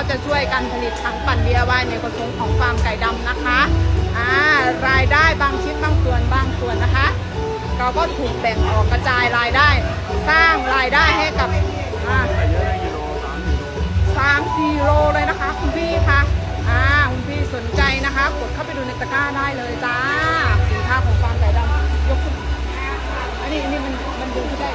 ก็จะช่วยกันผลิตทั้งปั่นเบี้ยวไหวในกระทงของฟาร์มไก่ดำนะคะอ่ารายได้บางชิ้นบางส่วนบางส่วนนะคะ เราก็ถูกแบ่งออกกระจายรายได้ สร้างรายได้ให้กับสามสี่โลเลยนะคะคุณพี่คะอ่าคุณพี่สนใจนะคะ กดเข้าไปดูในตะกร้าได้เลยจ้าสินค้าของฟาร์มไก่ดำยกขึ้นอันนี้อันนี้มันมันดูงได้